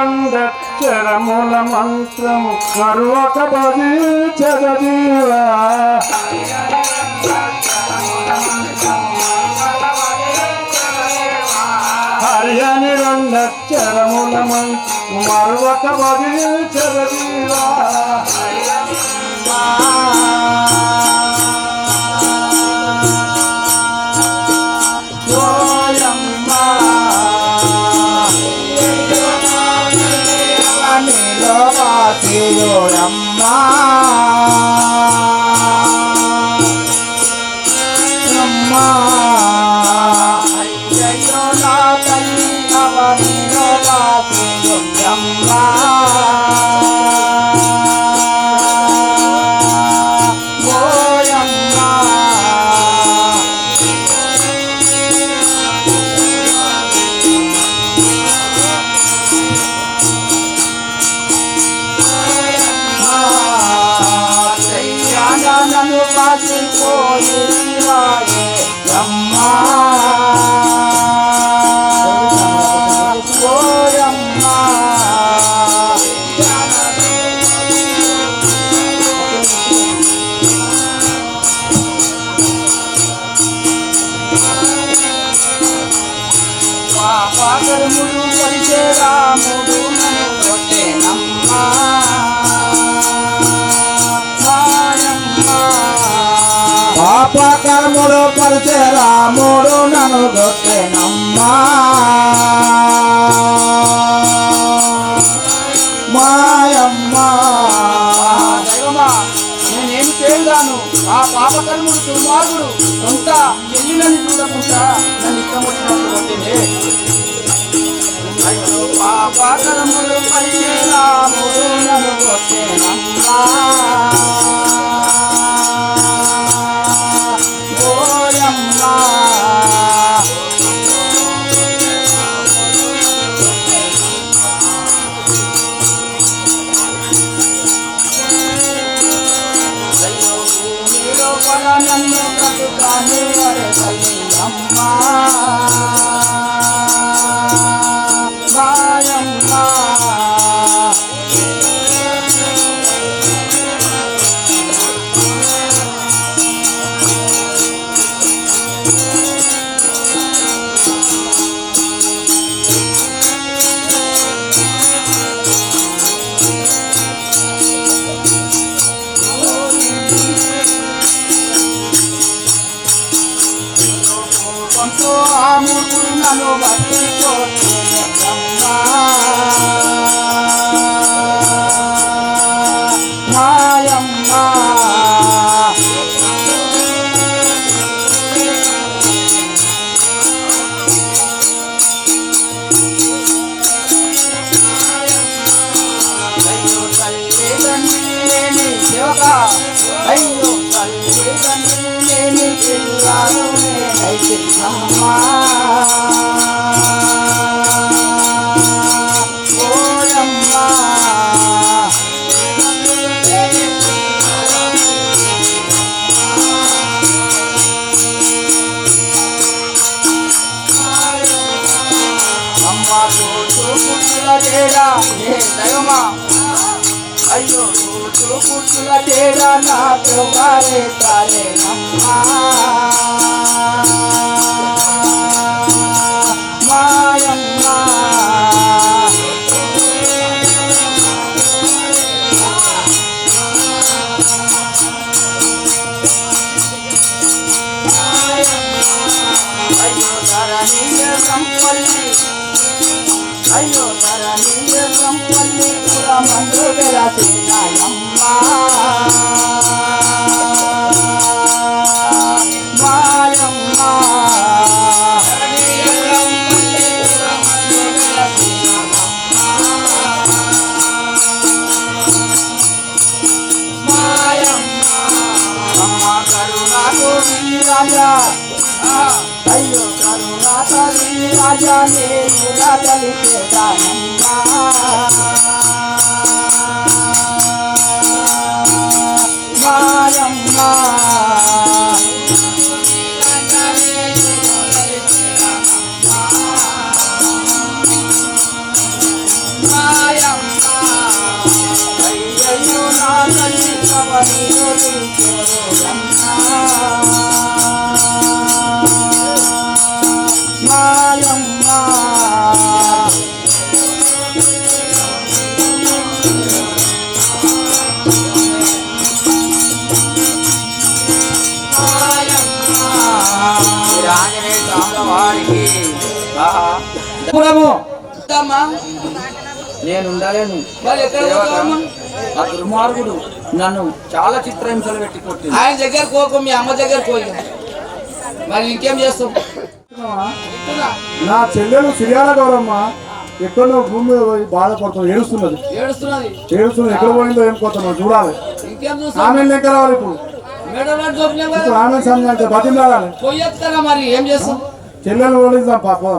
రెండక్షరముల మంత్రము మరొక పది చదవీవా హరియని రెండక్షరముల మంత్రము మరొక పది చదవీవా పాపకర్ముడు పరిచే రాముడు నన్ను కొట్టేనమ్మా పాపకర్ముడు పరిచే రాముడు నన్ను కొట్టేనమ్మా మాయమ్మా. నేనేమి చేయగాను ఆ పాపకర్ముడు దుర్మార్గుడు సొంత చెల్లినని చూడకుండా నన్ను ఇష్టం వచ్చినప్పుడు కొట్టినే అయ్యో పాపకర్ముడు పరిచే రాముడు cuanto amor, una loba, తోడు పుట్టుల తేడా ఏ దైవమా? అయ్యో తోడు పుట్టుల తేడా నాకు కారే కారే అమ్మా. తల్లి రాజా నేను కలిపేదానమ్మా మాయమ్మా నేను ఉండలేను? ఆ దుర్మార్గుడు నన్ను చాలా చిత్రహింసలు పెట్టి కొట్టింది ఆయన దగ్గర కోకు మీ అమ్మ దగ్గర పోయి. మరి ఇంకేం చేస్తావు? ఇస్తున్నా. నా చెల్లెలు సిరియాల గౌరమ్మ ఎక్కడో భూమి మీద పోయి బాధపడుతుంది ఏడుస్తున్నది. ఏడుస్తున్నది? ఏడుస్తున్నది ఎక్కడ పోయిందో ఏం పోతున్నావు చూడాలి. ఆమె లెక్క రావాలి ఇప్పుడు? ఆమె బతిమలాడాలి. పోయొస్తారా మరి? ఏం చేస్తాం చెల్లెలు ఓడిద్దాం పాపం.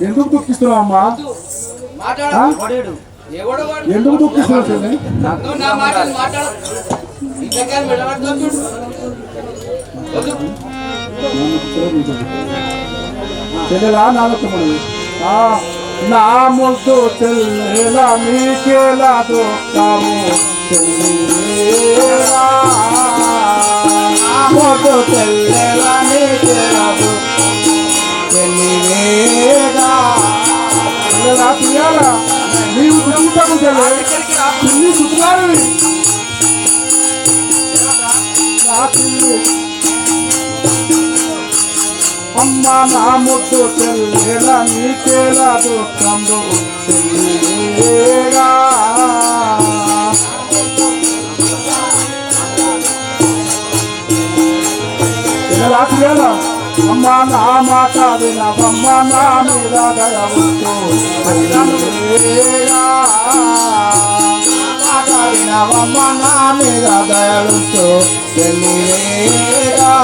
ఎందుకు దుఃఖిస్తున్నావు అమ్మా. ఎందుకు దుఃఖిస్తున్నావు. చెల్లెలా నాలుగు నా ముద్దు చెల్లెలా మీకేలా దొక్కాము చెల్లెలా ముద్దు చెల్లెలా మీకేలా చెల్లివేగా చెల్లెలా తీయాలా నీవు దుఃఖించకు చెల్లె పిల్లి సుఖాలని నా పిల్లి అమ్మ నా ముద్దు చెల్లెలా నీకేలా దుఃఖంబు చెల్లివేగా చెల్లెలా తీయాలా అమ్మ నా మాట వినవమ్మ నా మీద దయవుతూ మాట వినవమ్మ నా మీద దయవుతూ చెల్లివేగా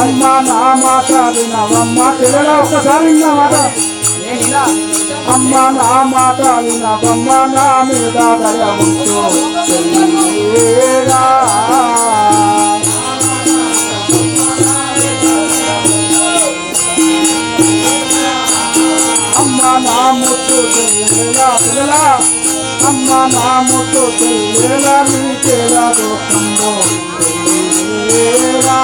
అమ్మ నా మాట వినవమ్మ చెల్లెలా ఒక్కసారి మాట అమ్మ నా మాట వినవమ్మ నా మీద అమ్మ నా ముత్తు చెల్లెలా నీకేలా దుఃఖంబో చెల్లెలా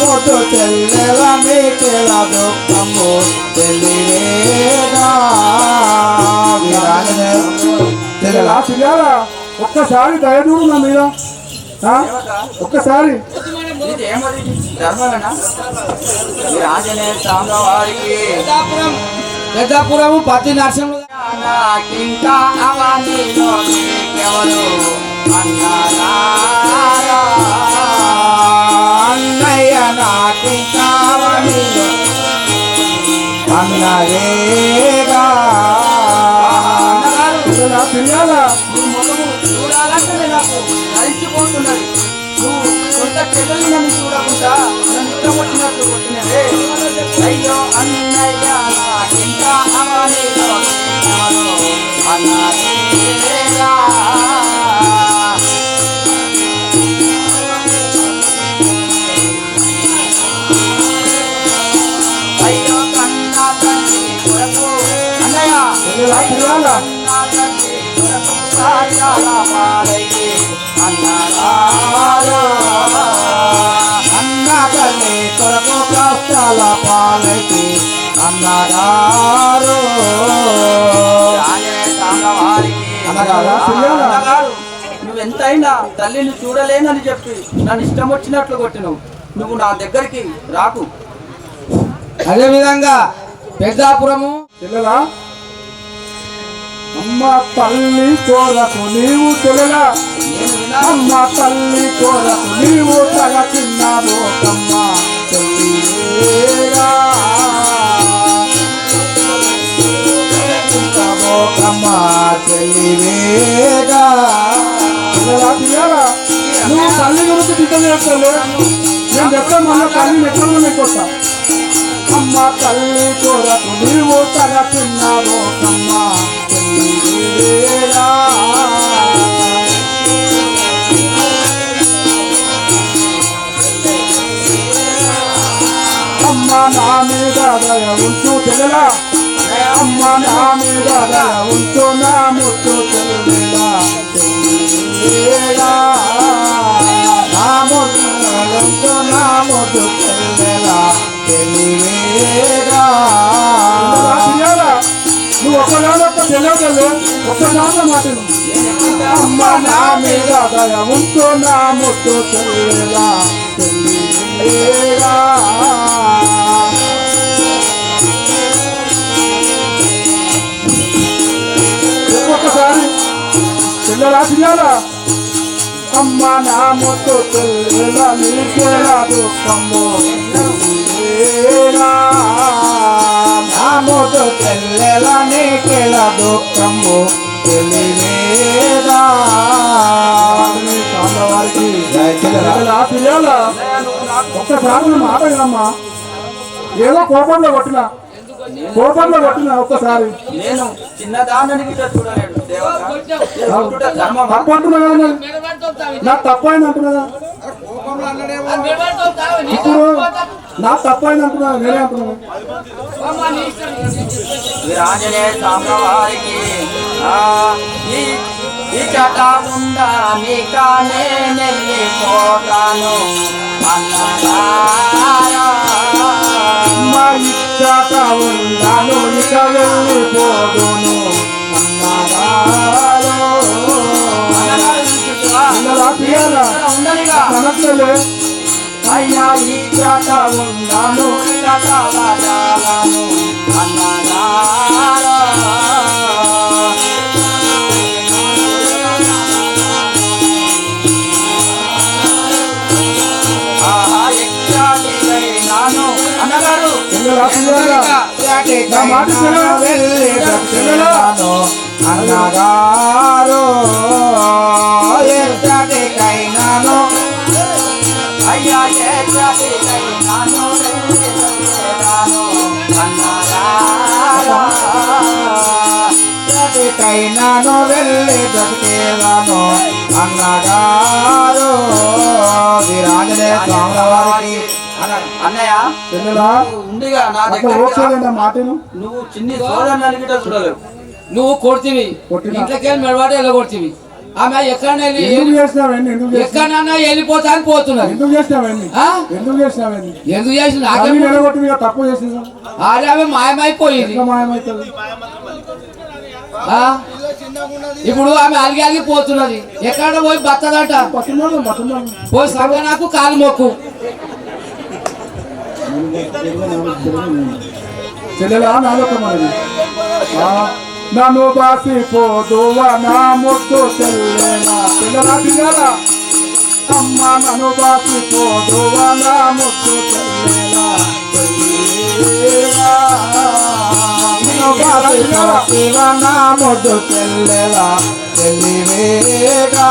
ముత్తు చెల్లెలా నీకేలా దుఃఖంబో చెల్లెలా చెల్లెలా పిల్లలా ఒక్కసారి దయచూడు నా మీద? ఒక్కసారి. ఇది ఏమది ధర్మమేనా ఈ పెద్దాపురము పత్తి నరసింహ అన్నయ్య నాకి అవనిలో అన్నరేగా. పాలకి అన్నగారు. అన్నగారా? పిల్లలా? నువ్వెంతైనా తల్లిని చూడలేనని చెప్పి నన్ను ఇష్టం వచ్చినట్లు కొట్టినవు. నువ్వు నా దగ్గరికి రాకు. అదే విధంగా పెద్దాపురము. చెల్లెలా? అమ్మ తల్లి కోరకు నీవు వినా అమ్మ తల్లి కోరకు నీవు తగ చిన్నావు కమ్మ చెల్లివేగా చెల్లెలా పిల్లలా చేస్తాను నేను చెప్తాను మళ్ళీ తల్లి ఎక్కడ నీకొస్తా అమ్మ తల్లి కొరకు నీవు తల తిన్నావు. అమ్మ ఉంచు తెలలా అమ్మ నా మీద ఉంచు నా ముత్తు తెలలా నా ఉంచు నా ముత్తు తెలలా నువ్వు ఒక్కదానొక్క తెలియగలవు ఒక్కదాన మాటను. అమ్మ నా మీద ఉంచు నా ముత్తు తెలలా తెలివేగా పిల్లలా అమ్మ నా ముత్తు తెల్ల నీకేలా దుఃఖము. తెలివేనా? నా ముత్తు తెల్లెల నీకేలా దుఃఖము. తెలివేదా వారికి పిల్లలా ఒక్కసారి నువ్వు మాట వినమ్మా ఏదో కోపంలో కొట్టినా. కోపంలో కొట్టినా ఒక్కసారి. నేను చిన్నదాన్ని చూడలేడు? తప్పు అంటున్నా. నాకు తప్పు అయింది అంటున్నా ఇప్పుడు నాకు తప్పు అయింది అంటున్నా నేనే అంటున్నాను వీరాంజనేయ స్వామి వారికి ఆ, ఈ ఈ చట ఉందా మీకానే నెల్లిపోతాను అన్నదారా మా ఇచ్చాట ఉండాను ఇక వెళ్ళిపోదును. కనట్లలే అయ్యా ఈ ఉందాను చటవదాలను అన్నదారా ఎక్కాలి నాను. అయ్యా నాను అన్నగారా ఎక్కడికైనాను వెళ్ళి బ్రతికేదాను అన్నగారు వీరాంజనేయ స్వాముల వారికి అన్నయ్య ఉండిగా నా దగ్గర మాటను నువ్వు చిన్ని సోదరు నలిగిట చూడలేవు. నువ్వు కొడుతీవి. ఇంట్లోకి వెళ్ళి మెడవాటి ఆమె ఎక్కడైనా ఎక్కడన్నా వెళ్ళిపోతా అని పోతున్నది ఎందుకు చేసినావన్నీ ఆ? ఎందుకు చేసినావన్నీ ఎందుకు చేసి తల్లి నాకేం నిలగొట్టి మీద తప్పు చేసినా ఆడే ఆమె మాయమైపోయింది? ఇప్పుడు ఆమె అలిగి అలిగి పోతున్నది. ఎక్కడ పోయి బతదట పోయి సంగ నాకు కాలు మొక్కు. చెల్లెలా? ఆ, నన్ను బాసిపోదువా నా ముద్దు చెల్లెలా పిల్లలా పిల్లలా. అమ్మ నన్ను బాసిపోదువా నా ముద్దు చెల్లెలా నా ముద్దు చెల్లెలా తెలివేగా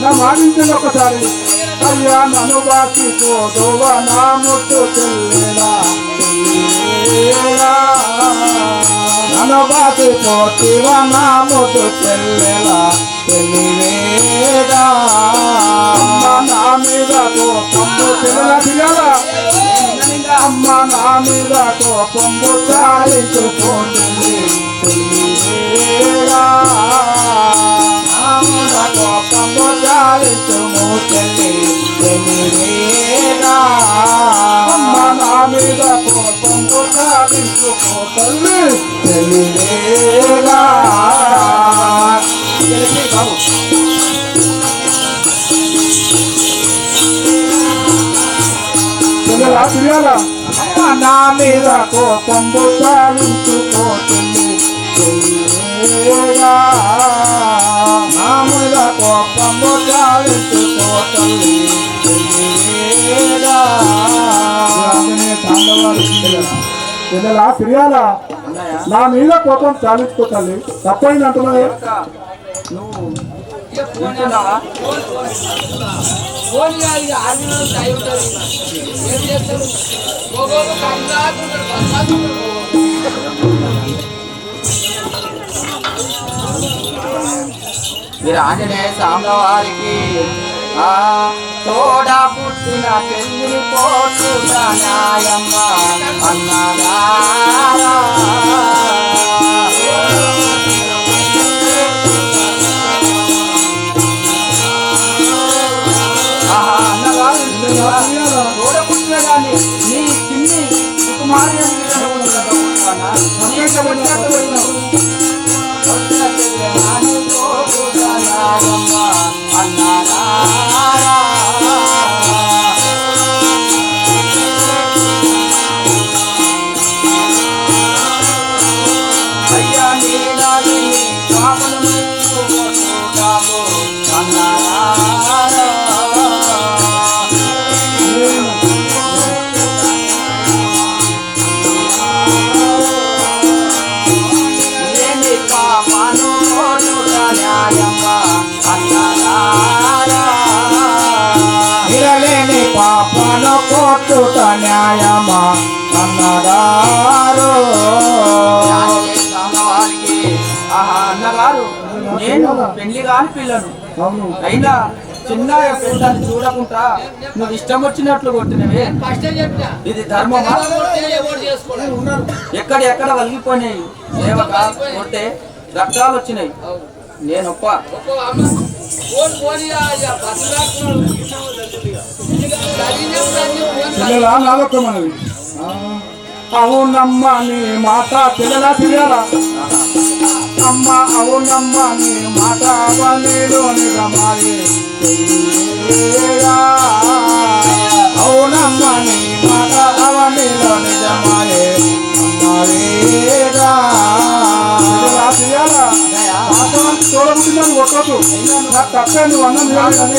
నా మాటించండి ఒకసారి. అయ్యా నన్ను బాకి నా ముద్దు చెల్లెలా చెల్లెలా. నన్ను బాసి పోతివా నా ముద్దు చెల్లెలా తెలివేదా. నా మీద కోపంబు పిల్లల అమ్మ నా మీద కోపంబు చాలించుకోండి తెలియగా. నాముల కోపము చాలించుము చెల్లి. నా మీద కోపంబు చాలించుకో తల్లి తెలివేగా పిల్లల పిల్లల అమ్మ నా మీద కోపము చాలించుకోతుంది పిల్లల. ఫిర్యాల నా మీద కోపం చాలించుకో తల్లి తప్పైంది అంటున్నది. మీరు ఆంజనేయ స్వామి వారికి ఆ తోడా పుట్టిన పెళ్ళి పోటుట న్యాయమ్మ అన్నగా కాని పిల్లను అయినా చిన్న పెద్దని చూడకుండా నువ్వు ఇష్టం వచ్చినట్లు కొట్టినవే. ఇది ధర్మమా? ఎక్కడ ఎక్కడ వలిగిపోయినాయి. సేవక కొట్టే రక్తాలు వచ్చినాయి. నేను ఒప్ప. అవునమ్మ నీ మాట పిల్లలా పిల్లలా? అమ్మ అవునమ్మ నీ మాట అవనిలో నిజమాయే. అవునమ్మ నీ మాట అవనిలో నిజమాయే. అమ్మవేగా చూడబుద్ధిందని కొట్టదు తప్పే నువ్వు అన్నం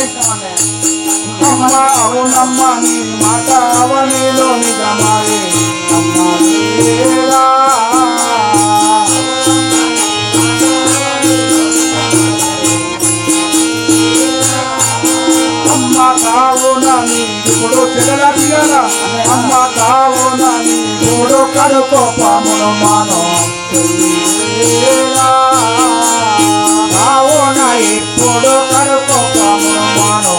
అమ్మ అవునమ్మ నీ మాట అవనిలో నిజమాయే. అమ్మవేగా అమ్మ కావునని మూడు కడుకో పామును మాను కావున ఇప్పుడు కడుకో పామును మాను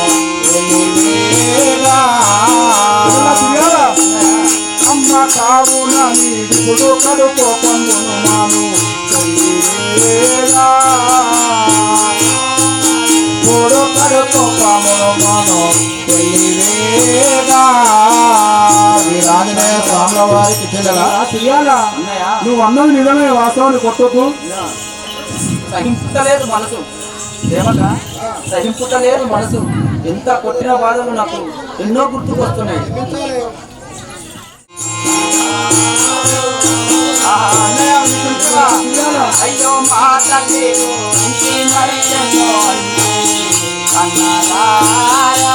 అమ్మ కావునని ఇప్పుడు కడుకో పండును అన్నయ్య నువ్వు అన్నది నిజమే వాస్తవాన్ని కొట్టొద్దు సహింపుతలేదు మనసు. దేవక సహింపుతలేదు మనసు. ఎంత కొట్టిన బాధలు నాకు ఎన్నో అన్నయ్య వింటుంటావా? అయ్యో మా తల్లి ఇంటి మరిచెన్నో అన్నదారా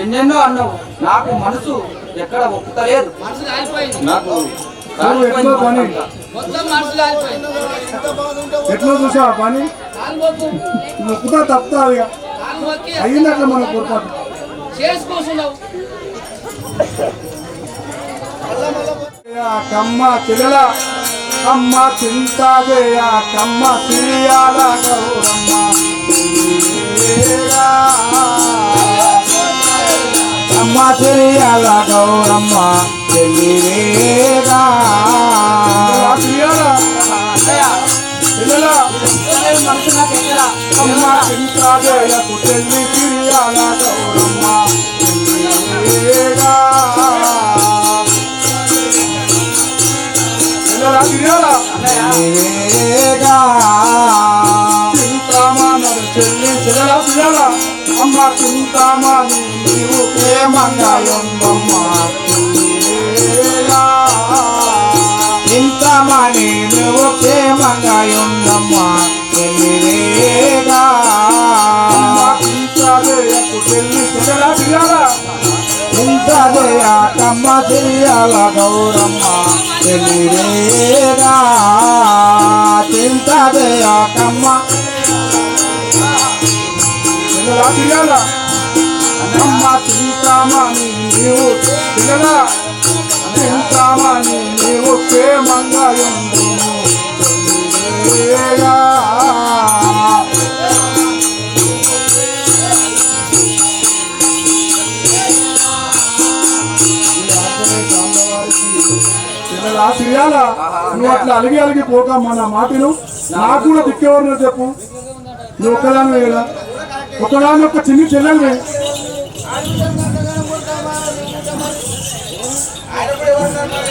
ఎన్నెన్నో అన్నావు. నాకు మనసు ఎక్కడ ఒప్పుతలేదు. నాకు ఎట్లా చూసావా పని? నొక్కుతా తప్పుతా ఇక. మొక్కి అయ్యిందట్లా మన పొరపాటు. కమ్మ చెల్లెల అమ్మ చింతాజయ కమ్మ సిరియాల గౌరమ్మ. సిరియాల గౌరమ్మ నాకు ఎక్కడ అమ్మ చింతాదేయకు చెల్లి తిరియాల గౌరమ్మ చెల్లి చెల్లెలా అమ్మ చింతామణి నీవు ప్రేమంగాయుందమ్మ చెల్లిగా. ఇంతమని నువ్వు క్షేమంగా ఉన్నమ్మా తెలివేగా కమ్మ తెలియాల గౌరమ్మ తిరగాల అమ్మ తింటామని నీవు పిల్లలా తింటామని నీవు క్షేమంగా ఉండుము చెల్లివేగా. నువ్వు అట్లా అలిగి అలిగి పోక మన మాటలు. నాకు కూడా దిక్కేవారు చెప్పు. నువ్వు ఒక్కదాని వేయడా ఒకదాని ఒక చిన్ని చెల్లెలు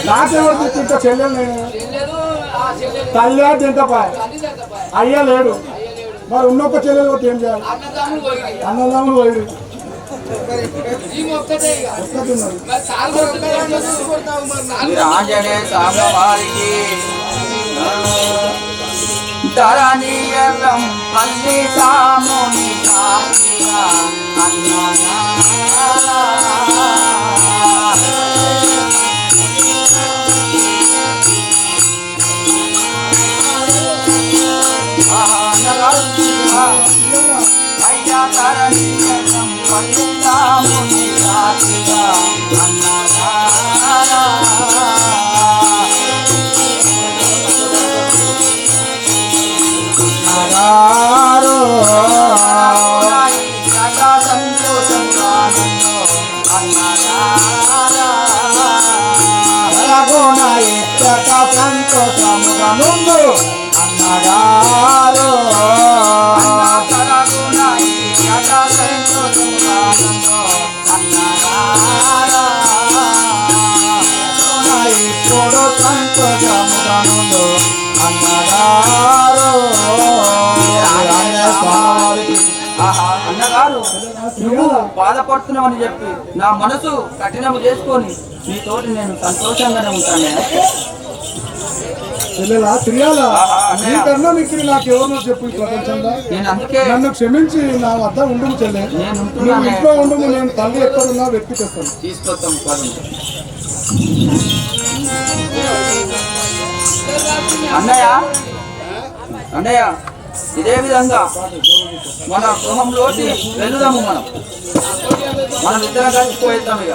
నాకెవరు తింటా చెల్లెలు నేను తల్లి అయ్యా లేడు. మరి ఉన్నొక్క చెల్లెలు కొట్టి ఏం చేయాలి? అన్నదమ్ములు పోయి అన్నదమ్ములు పోయి ఈ ఒక్కటే ఇక ఒక్కతున్నారు మరి సాలు కొడతావు కొడతావు మరి నుండు అన్నగారు ఇప్పుడు అన్నగారు అన్నగారు నువ్వు బాధపడుతున్నావని చెప్పి నా మనసు కఠినము చేసుకొని నీతోటి నేను సంతోషంగానే ఉంటాను. చెల్లెలా తిరగాల. నీకన్నా మీకు నాకు ఎవరినో చెప్పు ఈ ప్రపంచంలో నన్ను క్షమించి నా వద్ద ఉండుము చెల్లె. నేను నువ్వు ఇంట్లో ఉండుము నేను తల్లి ఎక్కడున్నా వెతికి తెస్తాను తీసుకొస్తాం అన్నయ్య అన్నయ్య ఇదే విధంగా మన గృహంలోకి వెళ్దాము మనం. మనం ఇద్దరం కలిసి పోయిద్దాం ఇక.